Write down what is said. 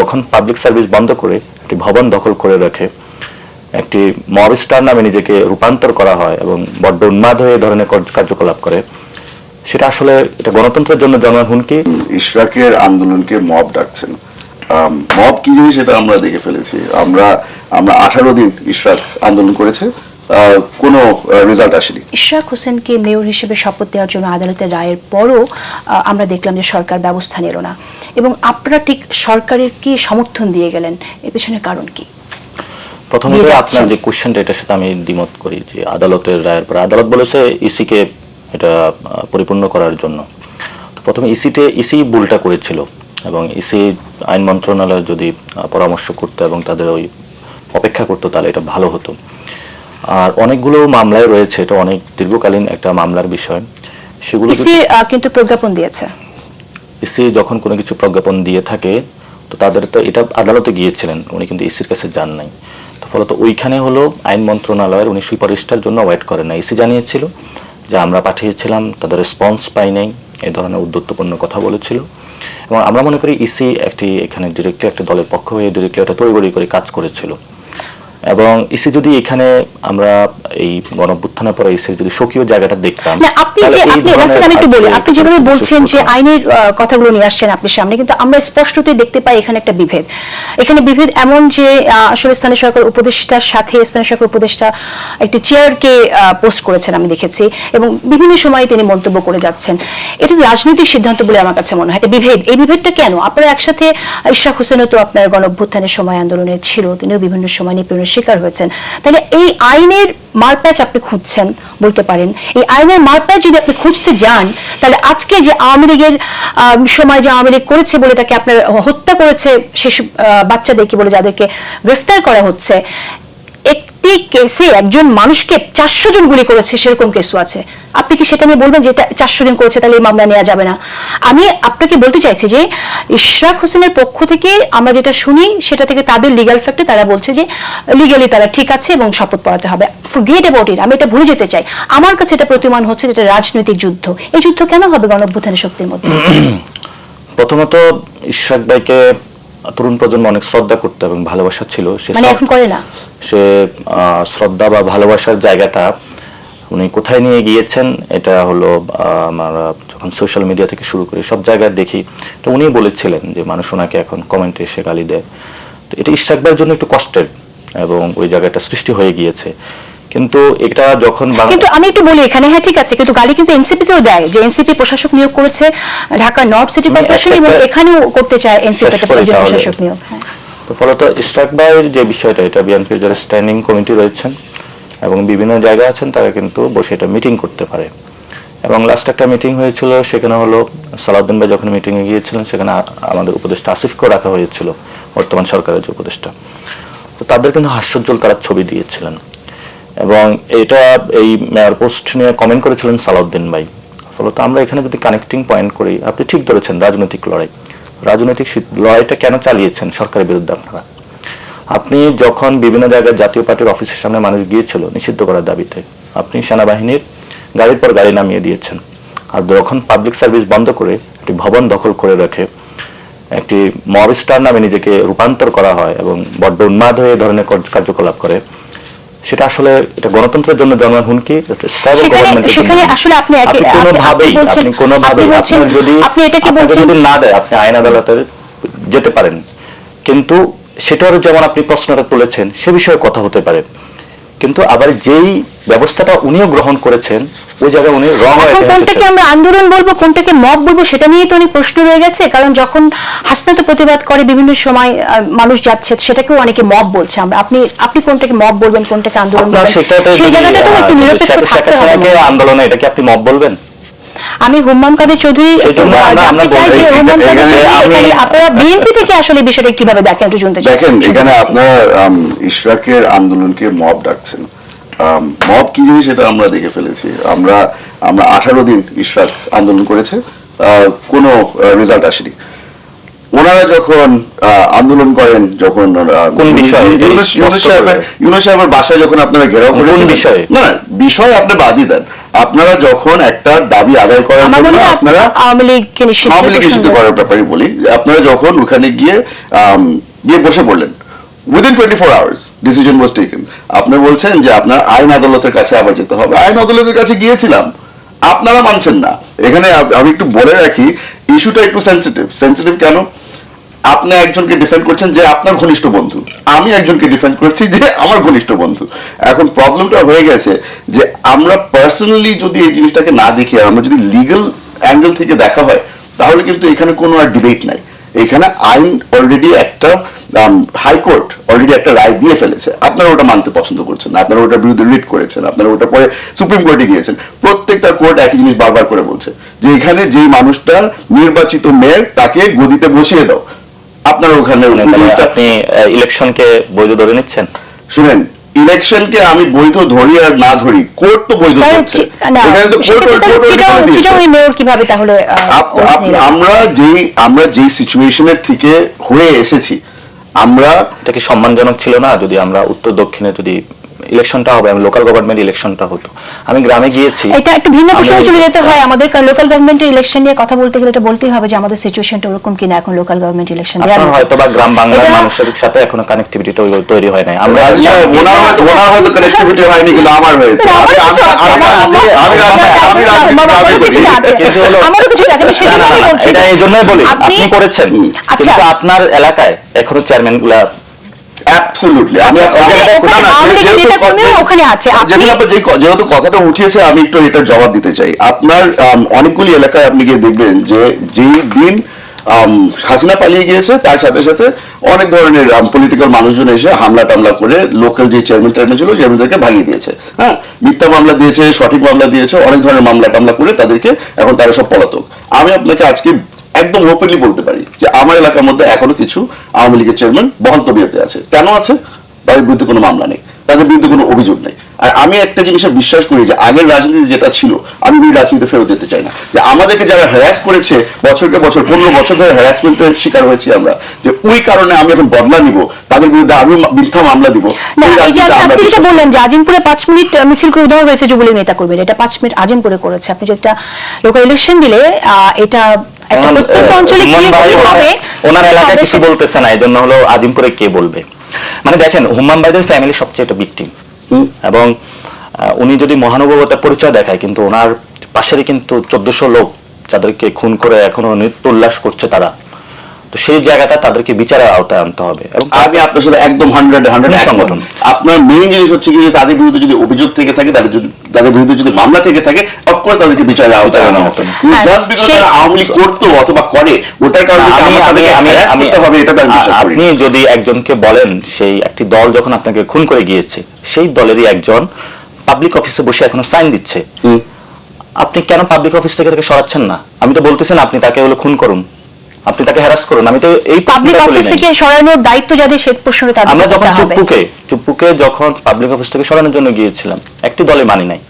যখন public service বন্ধ করে একটি ভবন দখল করে রাখে একটি মব স্টার নামে নিজেকে রূপান্তর করা হয় এবং বড্ড উন্মাদ হয়ে ধরনের কার্যকলাপ করে। সেটা আসলে, এটা গণতন্ত্রের জন্য জনগণ হুমকি। ইশরাকের আন্দোলনকে মব ডাকছেন মব কি জিনিস এটা আমরা দেখে ফেলেছি। আমরা আমরা আঠারো দিন ইশরাক আন্দোলন করেছে। কোনো রেজাল্ট আসেনি। ইশরাক হোসেনকে মেয়র হিসেবে শপথ দেওয়ার জন্য আদালতের রায়ের পরও আমরা দেখলাম যে সরকার ব্যবস্থা নিল না। এবং আপনারা ঠিক সরকারের কি সমর্থন দিয়ে গেলেন? এর পেছনে কারণ কি? প্রথমত আপনার যে কোশ্চেনটা এটার সাথে আমি দ্বিমত করি যে আদালতের রায়ের পরে। আদালত বলেছে ইসিকে এটা পরিপূর্ণ করার জন্য। প্রথমে ইসিতে ইসি ভুলটা করেছিল। এবং ইসি আইন মন্ত্রণালয় যদি পরামর্শ করতো এবং তাদের ওই অপেক্ষা করতো তাহলে এটা ভালো হতো। আর অনেকগুলো মামলায় রয়েছে এটা অনেক দীর্ঘকালীন একটা মামলার বিষয়। সেগুলো ইসি কিন্তু প্রজ্ঞাপন দিয়েছে। ইসি যখন কোনো কিছু প্রজ্ঞাপন দিয়ে থাকে তো তাদের তো এটা আদালতে গিয়েছিলেন উনি কিন্তু ইসির কাছে যান নাই। তো ফলত ওইখানে হলো আইন মন্ত্রণালয়ের উনি সুপারিশটার জন্য ওয়েট করেন না ইসি জানিয়েছিল যে আমরা পাঠিয়েছিলাম তাদের রেসপন্স পাই নাই এই ধরনের উদ্যত্তপূর্ণ কথা বলেছিল। এবং আমরা মনে করি ইসি একটি এখানে ডিরেক্টলি একটি দলের পক্ষ হয়ে ডিরেক্টলি একটা তড়িগড়ি করে কাজ করেছিল। এবং ইসি যদি এখানে আমরা এই গণভ্যুত্থানের পরে ইসির যদি স্বকীয় জায়গাটা দেখতাম আপনি যে আপনি রাসেল আমি একটু বলি আপনি যেভাবে বলছেন যে আইনের কথাগুলো নিয়ে আসছেন আপনার সামনে কিন্তু আমরা স্পষ্টতই দেখতে পাই এখানে একটা বিভেদ। এখানে বিভেদ এমন যে আসলে স্থানীয় সরকার উপদেষ্টার সাথে স্থানীয় সরকার উপদেষ্টা একটি চেয়ারকে পোস্ট করেছেন আমি দেখেছি এবং বিভিন্ন সময় তিনি মন্তব্য করে যাচ্ছেন। এটা রাজনৈতিক সিদ্ধান্ত বলে আমার কাছে মনে হয় এটা বিভেদ। এই বিভেদটা কেন? আপনারা একসাথে ইশরাক হোসেনও তো আপনার গণ অভ্যুত্থানের সময় আন্দোলনে ছিল তিনিও বিভিন্ন সময় নিপীড়নের শিকার হয়েছেন। তাহলে এই আইনের মারপ্যাচ আপনি খুঁজছেন বলতে পারেন। এই আইনের মারপ্যাচ যদি আপনি খুঁজতে যান, তাহলে আজকে যে আওয়ামী লীগের সময় যে আওয়ামী লীগ করেছে বলে তাকে আপনার হত্যা করেছে সেসব বাচ্চাদেরকে বলে যাদেরকে গ্রেফতার করা হচ্ছে একটি কেসে একজন মানুষকে চারশো জন গুলি করেছে, সেরকম কেসও আছে। আপনি কি সেটা নিয়ে বলবেন যে এটা চারশো জন করেছে, তাহলে এই মামলা নেওয়া যাবে না? আমি আপনাকে বলতে চাইছি যে ইশরাক হোসেনের পক্ষ থেকে আমরা যেটা শুনি, সেটা থেকে তাদের লিগ্যাল ফ্যাক্টে তারা বলছে যে লিগালি তারা ঠিক আছে এবং শপথ পড়াতে হবে। গেট অ্যাবাউট ইট আমি এটা ভুলে যেতে চাই। আমার কাছে এটা প্রতিমান হচ্ছে যে এটা রাজনৈতিক যুদ্ধ। এই যুদ্ধ কেন হবে গণঅভ্যুত্থানের শক্তির মধ্যে? প্রথমত ইশরাক ভাইকে তরুণ প্রজন্ম অনেক শ্রদ্ধা করতো এবং ভালোবাসা ছিল। সে মানে এখন করে না? সে শ্রদ্ধা বা ভালোবাসার জায়গাটা উনি কোথায় নিয়ে গিয়েছেন এটা হলো আমার যখন সোশ্যাল মিডিয়া থেকে শুরু করি সব জায়গায় দেখি। তো উনি বলেছিলেন যে মানুষ ওনাকে এখন কমেন্টে এসে গালি দেয়। তো এটা ইশরাক ভাইয়ের জন্য একটু কষ্টের এবং ওই জায়গাটা সৃষ্টি হয়ে গিয়েছে। কিন্তু এটা যখন কিন্তু আমি একটু বলি এখানে হ্যাঁ ঠিক আছে কিন্তু গালি কিন্তু এনসিপি কেও দেয়। যে এনসিপি প্রশাসক নিয়োগ করেছে ঢাকা নর্থ সিটি কর্পোরেশন এবং এখানেও করতে চায় এনসিপি। প্রশাসক নিয়োগ হ্যাঁ। তো ফলত ইশরাক ভাইয়ের যে বিষয়টা এটা বিএনপির যারা স্ট্যান্ডিং কমিটি রয়েছেন এবং বিভিন্ন জায়গায় আছেন তারা কিন্তু বসে এটা মিটিং করতে পারে। এবং লাস্ট একটা মিটিং হয়েছিল সেখানে হলো সালাউদ্দিন ভাই যখন মিটিংয়ে গিয়েছিলেন সেখানে আমাদের উপদেষ্টা আসিফকেও রাখা হয়েছিল বর্তমান সরকারের যে উপদেষ্টা। তো তাদের কিন্তু হাস্যোজ্জ্বল তারা ছবি দিয়েছিলেন। এবং এটা এই মেয়র পোস্ট নিয়ে কমেন্ট করেছিলেন সালাউদ্দিন ভাই। ফলত আমরা এখানে যদি কানেক্টিং পয়েন্ট করি, আপনি ঠিক ধরেছেন রাজনৈতিক লড়াই। রাজনৈতিক লড়াইটা কেন চালিয়েছেন সরকারের বিরুদ্ধে আপনারা? আপনি যখন বিভিন্ন জায়গায় জাতীয় পার্টির অফিসের সামনে মানুষ গিয়েছিল নিষিদ্ধ করার দাবিতে, আপনি সেনাবাহিনীর গাড়ির পর গাড়ি নামিয়ে দিয়েছেন। আর যখন পাবলিক সার্ভিস বন্ধ করে একটি ভবন দখল করে রাখে একটি মব স্টার নামে নিজেকে রূপান্তর করা হয় এবং বড্ড উন্মাদ হয়ে ধরনের কার্যকলাপ করে সেটা আসলে এটা গণতন্ত্রের জন্য জনগণ হুমকি সেখানে আসলে আপনি কোনোভাবেই আপনি কোনোভাবেই আপনার যদি আপনি আপনাকে যদি না দেয় আপনি আইন আদালতের যেতে পারেন। কিন্তু সেটারও যেমন আপনি প্রশ্নটা তুলেছেন সে বিষয়ে কথা হতে পারে। কিন্তু আবার যেই ব্যবস্থাটা উনিও গ্রহণ করেছেন ওই জায়গায় উনি রং এখন কোনটাকে আমরা আন্দোলন বলব কোনটাকে মব বলব সেটা নিয়ে তো অনেক প্রশ্ন রয়ে গেছে। কারণ যখন হাসনাত প্রতিবাদ করে বিভিন্ন সময় মানুষ যাচ্ছে সেটাকেও অনেকে মব বলছে। আমরা আপনি আপনি কোনটাকে মব বলবেন কোনটাকে আন্দোলন বলবেন? সেই জায়গাটা তো একটু নিরপেক্ষ থাকতে হবে। আন্দোলন আন্দোলনে এটাকে আপনি মব বলবেন? আমি হুম্মাম কাদের চৌধুরী জানতে চাই যে হুম্মাম কাদের আপনারা বিএনপি থেকে আসলে বিষয়টা কীভাবে দেখেন একটু শুনতে চাই। দেখেন এখানে আপনারা ইশরাকের আন্দোলনকে মব ডাকছেন। মব কি জিনিস এটা আমরা দেখে ফেলেছি। আমরা আমরা আঠারো দিন ইশরাক আন্দোলন করেছে কোনো রেজাল্ট আসেনি। ওনারা যখন আন্দোলন করেন যখন কোন বিষয়ে? ইউনুস- সাহেবের বাসায় যখন আপনারা ঘেরাও করেন কোন বিষয়ে? না বিষয় আপনি বাদই দেন। আপনারা যখন একটা দাবি আদায় করার জন্য আপনারা আওয়ামী লীগকে নিষিদ্ধ লীগ নিষিদ্ধ করার ব্যাপারে বলি আপনারা যখন ওখানে গিয়ে গিয়ে বসে পড়লেন within twenty four hours decision was taken আপনি বলছেন যে আপনার আইন আদালতের কাছে আবার যেতে হবে। আইন আদালতের কাছে গিয়েছিলাম। আপনারা মানছেন না। এখানে আমি একটু বলে রাখি ইস্যুটা একটু সেন্সিটিভ সেন্সিটিভ কেন? আপনি একজনকে ডিফেন্ড করছেন যে আপনার ঘনিষ্ঠ বন্ধু। আমি একজনকে ডিফেন্ড করছি যে আমার ঘনিষ্ঠ বন্ধু। এখন প্রবলেমটা হয়ে গেছে যে আমরা পার্সোনালি যদি এই জিনিসটাকে না দেখি, আর আমরা যদি লিগ্যাল অ্যাঙ্গেল থেকে দেখা হয়, তাহলে কিন্তু এখানে কোনো আর ডিবেট নাই। এখানে আইন অলরেডি একটা হাইকোর্ট অলরেডি একটা রায় দিয়ে ফেলেছে। আপনারা ওটা মানতে পছন্দ করছেন না। আপনারা ওটার বিরুদ্ধে রিট করেছেন। আপনারা ওটা পরে সুপ্রিম কোর্টে গিয়েছেন। প্রত্যেকটা কোর্ট একই জিনিস বারবার করে বলছে যে এখানে যে মানুষটা নির্বাচিত মেয়র তাকে গদিতে বসিয়ে দাও। আপনারা ওখানে আপনি ইলেকশন কে আপনি ইলেকশনকে বৈধ ধরে নিচ্ছেন? শুনেন ইলেকশনকে আমি বৈধ ধরি আর না ধরি কোর্ট তো বৈধ করছে কীভাবে তাহলে? আমরা যেই আমরা যেই সিচুয়েশনের থেকে হয়ে এসেছি আমরা এটা কি সম্মানজনক ছিল না? যদি আমরা উত্তর দক্ষিণে যদি ইলেকশনটা হবে লোকাল গভর্নমেন্ট ইলেকশনটা হতো। আমি গ্রামে গিয়েছি। এটা একটু ভিন্ন প্রসঙ্গে চলে যেতে হয়। আমাদের লোকাল গভর্নমেন্টের ইলেকশন নিয়ে কথা বলতে গেলে এটা বলতেই হবে যে আমাদের সিচুয়েশনটা ওরকম কিনা এখন লোকাল গভর্নমেন্ট ইলেকশন আপনার হয়তো বা গ্রাম বাংলার মানুষের সাথে এখনও কানেক্টিভিটিটা তৈরি হয় নাই। আমরা সাহেব, ওনার ওনার হয়তো connectivity হয়নি, কিন্তু আমার হয়েছে। না, আমার আমি- আমি- আমি- আমি- আমি আমি আমারও কিছু আছে, আমি সেজন্য আমি বলছি। এটা এই জন্যই বলি আপনি- করেছেন। আচ্ছা। কিন্তু আপনার এলাকায় এখনও চেয়ারম্যান যেহেতু নেতাকর্মীও কথা- ওখানে আছে। আপনি- যেহেতু আপনি যেই ক- যেহেতু কথাটা উঠিয়েছে আমি একটু এটার জবাব দিতে চাই। আপনার অনেকগুলি এলাকায় আপনি গিয়ে দেখবেন যে যেই দিন হাসিনা পালিয়ে গিয়েছে তার সাথে সাথে অনেক ধরনের পলিটিক্যাল মানুষজন এসে হামলা টামলা করে লোকাল যে চেয়ারম্যান টেয়ারম্যান ছিল চেয়ারম্যানদেরকে ভাগিয়ে দিয়েছে। হ্যাঁ? মিথ্যা মামলা দিয়েছে সঠিক মামলা দিয়েছে অনেক ধরনের মামলা টামলা করে তাদেরকে এখন তারা সব পলাতক। আমি আপনাকে আজকে একদম ওপেনলি বলতে পারি যে আমার এলাকার মধ্যে এখনও কিছু আওয়ামী লীগের চেয়ারম্যান বহন তবিয়তে আছে। কেন আছে? তাদের বিরুদ্ধে কোনো মামলা নেই। তাদের বিরুদ্ধে কোনো অভিযোগ নেই। আর আমি একটা জিনিসে বিশ্বাস করি যে আগের রাজনীতি যেটা ছিল আমি ওই রাজনীতিতে ফেরত যেতে চাই না। যে আমাদেরকে যারা হ্যারাস করেছে বছরকে বছর পনেরো বছর ধরে হ্যারাসমেন্টের শিকার হয়েছি আমরা যে ওই কারণে আমি এখন বদলা নিব তাদের বিরুদ্ধে আমি মিথ্যা মামলা দিব যেটা বললেন যে আজিমপুরে পাঁচ মিনিট মিছিল করে হয়েছে যুবলীগ নেতা কর্মীর এটা পাঁচ মিনিট আজিমপুরে করেছে। আপনি একটা লোকাল ইলেকশন দিলে আহ, এটা একটা প্রত্যন্ত অঞ্চলে কি হবে? ওনার- এলাকায় কিছু সে- বলতেছে না এই জন্য হলো আজিমপুরে কে বলবে? মানে দেখেন হুম্মান ভাইদের ফ্যামিলি সবচেয়ে একটা বিক্টিম এবং উনি যদি মহানুভবতার পরিচয় দেখায় কিন্তু ওনার পাশেরই কিন্তু চোদ্দশো লোক যাদেরকে খুন করে এখনও নিত্য উল্লাস করছে তারা। তো সেই জায়গাটা তাদেরকে বিচারের আওতায় আনতে হবে এবং আমি আপনার সাথে একদম হান্ড্রেড হান্ড্রেড সংগঠন সংগঠন? আপনার মেইন জিনিস হচ্ছে কি যে তাদের বিরুদ্ধে যদি অভিযোগ থেকে থাকে তাদের যদি তাদের বিরুদ্ধে যদি মামলা থেকে থাকে অফকোর্স তাদেরকে বিচারের আওতায় আনা হতো জাস্ট বিকজ তারা আওয়ামী লীগ করতো অথবা করে ওটার কারণে আমি আমি তাদেরকে আমি করতে হবে এটা করি। আপনি যদি একজনকে বলেন সেই একটি দল যখন আপনাকে খুন করে গিয়েছে সেই দলেরই একজন পাবলিক অফিসে বসে এখনও সাইন দিচ্ছে। আপনি কেন পাবলিক অফিস থেকে তাকে সরাচ্ছেন না? আমি তো বলতেছেন আপনি তাকে হলো খুন করুন। আপনি তাকে হ্যারাস করুন আমি তো এই পাবলিক অফিস থেকে সরানোর দায়িত্ব যাদের সে প্রশ্ন তাদের আমরা যখন চুপ্পুকে চুপ্পুকে যখন পাবলিক অফিস থেকে সরানোর জন্য গিয়েছিলাম একটি দলে মানি নাই।